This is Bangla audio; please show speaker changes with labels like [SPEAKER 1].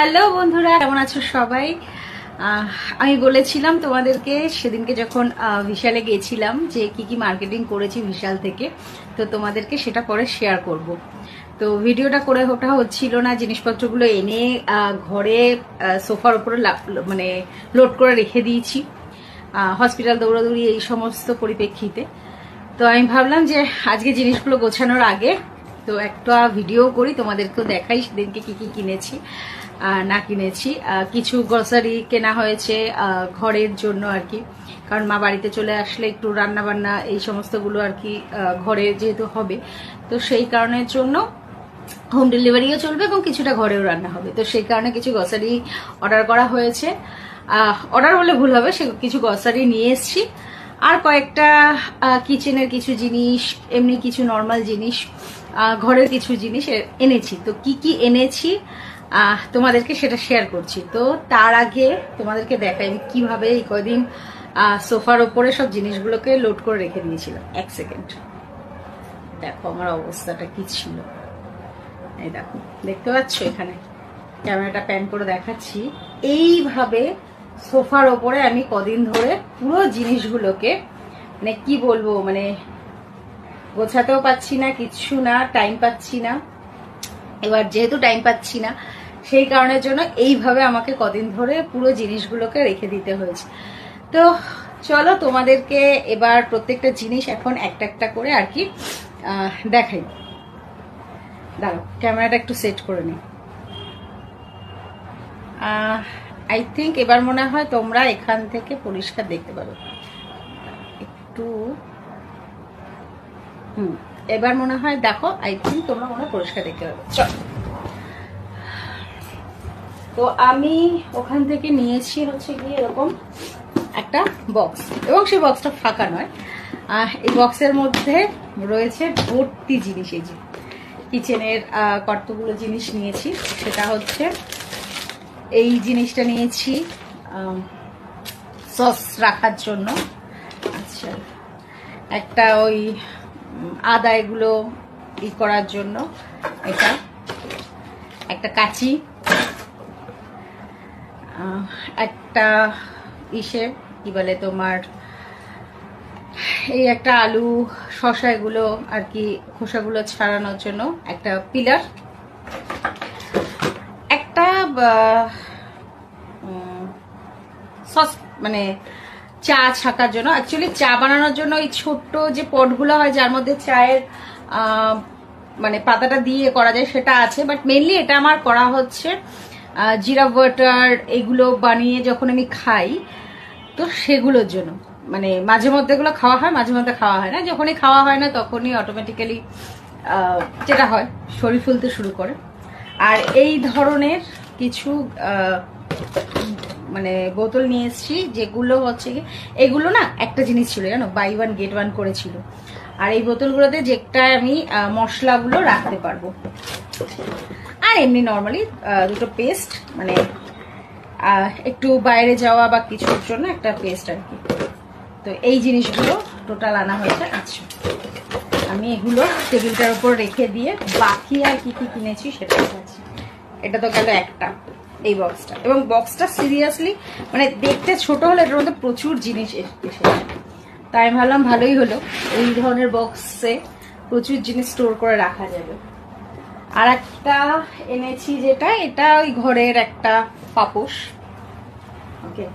[SPEAKER 1] হ্যালো বন্ধুরা, কেমন আছো সবাই? আমি বলেছিলাম তোমাদেরকে, সেদিনকে যখন বিশালে গেছিলাম যে কি কি মার্কেটিং করেছি বিশাল থেকে, তো তোমাদেরকে সেটা পরে শেয়ার করব। তো ভিডিওটা করে ওঠা হচ্ছিল না, জিনিসপত্রগুলো এনে ঘরে সোফার উপরে মানে লোড করে রেখে দিয়েছি। হসপিটাল দৌড়াদৌড়ি এই সমস্ত পরিপ্রেক্ষিতে। তো আমি ভাবলাম যে আজকে জিনিসগুলো গোছানোর আগে তো একটা ভিডিও করি, তোমাদেরকেও দেখাই, সেদিনকে কি কি কিনেছি না কিনেছি। কিছু গ্রসারি কেনা হয়েছে ঘরের জন্য আর কি। কারণ মা বাড়িতে চলে আসলে একটু রান্না বান্না এই সমস্তগুলো আর কি ঘরে যেহেতু হবে। তো সেই কারণের জন্য হোম ডেলিভারিও চলবে এবং কিছুটা ঘরেও রান্না হবে। তো সেই কারণে কিছু গ্রসারি অর্ডার করা হয়েছে। অর্ডার বলে ভুল হবে, সে কিছু গ্রসারি নিয়ে এসেছি। আর কয়েকটা কিচেনের কিছু জিনিস, এমনি কিছু নর্মাল জিনিস ঘরের কিছু জিনিস এনেছি। তো কি কি এনেছি? তোমাদেরকে সেটা শেয়ার করছি। তো তার আগে তোমাদেরকে দেখাই আমি কীভাবে এই কদিন সোফার ওপরে সব জিনিসগুলোকে লোড করে রেখে দিয়েছিলাম। এক সেকেন্ড দেখো আমার অবস্থাটা কি ছিল। এই দেখো, দেখতে পাচ্ছ এখানে? ক্যামেরাটা প্যান করে দেখাচ্ছি। এইভাবে সোফার ওপরে আমি কদিন ধরে পুরো জিনিসগুলোকে মানে কি বলব মানে গোছাতেও পাচ্ছি না কিচ্ছু না টাইম পাচ্ছি না। এবার যেহেতু টাইম পাচ্ছি না, সেই কারণের জন্য এইভাবে আমাকে কদিন ধরে পুরো জিনিসগুলোকে রেখে দিতে হয়েছে। তো চলো তোমাদেরকে এবার প্রত্যেকটা জিনিস এখন একটা একটা করে আর কি দেখাই। দাঁড়াও, ক্যামেরাটা একটু সেট করে নিই। আই থিঙ্ক এবার মনে হয় তোমরা এখান থেকে পরিষ্কার দেখতে পাবে একটু, হুম, এবার মনে হয় দেখো আই থিঙ্ক তোমরা মনে পরিষ্কার দেখতে পাবে তো আমি ওখান থেকে নিয়েছি হচ্ছে গিয়ে এরকম একটা বক্স এবং সেই বক্সটা ফাঁকা নয়। এই বক্সের মধ্যে রয়েছে ভর্তি জিনিস, এই যে কিচেনের কতগুলো জিনিস নিয়েছি, সেটা হচ্ছে এই জিনিসটা নিয়েছি সস রাখার জন্য। আচ্ছা একটা ওই আদা এগুলো ই করার জন্য, এটা, একটা কাঁচি একটা ইসে, কি বলে তোমার, এই একটা আলু, শসা এগুলো আর কি খোসাগুলো ছাড়ানোর জন্য একটা পিলার। সস মানে চা ছাকার জন্য অ্যাকচুয়ালি চা বানানোর জন্য ওই ছোট্ট যে পটগুলো হয়, যার মধ্যে চায়ের মানে পাতাটা দিয়ে করা যায়, সেটা আছে। বাট মেনলি এটা আমার করা হচ্ছে জিরা ওয়াটার এগুলো বানিয়ে যখন আমি খাই, তো সেগুলোর জন্য। মানে মাঝে মধ্যে এগুলো খাওয়া হয়, মাঝে মধ্যে খাওয়া হয় না। যখনই খাওয়া হয় না, তখনই অটোমেটিক্যালি যেটা হয়, শরীর ফুলতে শুরু করে। আর এই ধরনের কিছু মানে বোতল নিয়ে এসেছি, যেগুলো হচ্ছে এগুলো না একটা জিনিস ছিল, জানো বাই ওয়ান গেট ওয়ান করেছিল। আর এই বোতলগুলোতে যেটা আমি মশলাগুলো রাখতে পারব। আর এমনি নর্মালি দুটো পেস্ট মানে একটু বাইরে যাওয়া বা কিছুর জন্য একটা পেস্ট আর কি। তো এই জিনিসগুলো টোটাল আনা হয়েছে আচ্ছা আমি এগুলো টেবিলটার উপর রেখে দিয়ে বাকি আর কি কি কিনেছি সেটা দেখাচ্ছি এটা তো গেল একটা, এই বক্সটা এবং বক্সটা সিরিয়াসলি মানে দেখতে ছোট হলে এটার মধ্যে প্রচুর জিনিস এসে তাই আমি ভাবলাম ভালোই হলো, এই ধরনের বক্সে প্রচুর জিনিস স্টোর করে রাখা যাবে। আর একটা এনেছি যেটা, এটা ওই ঘরের একটা পাপোশ। ওকে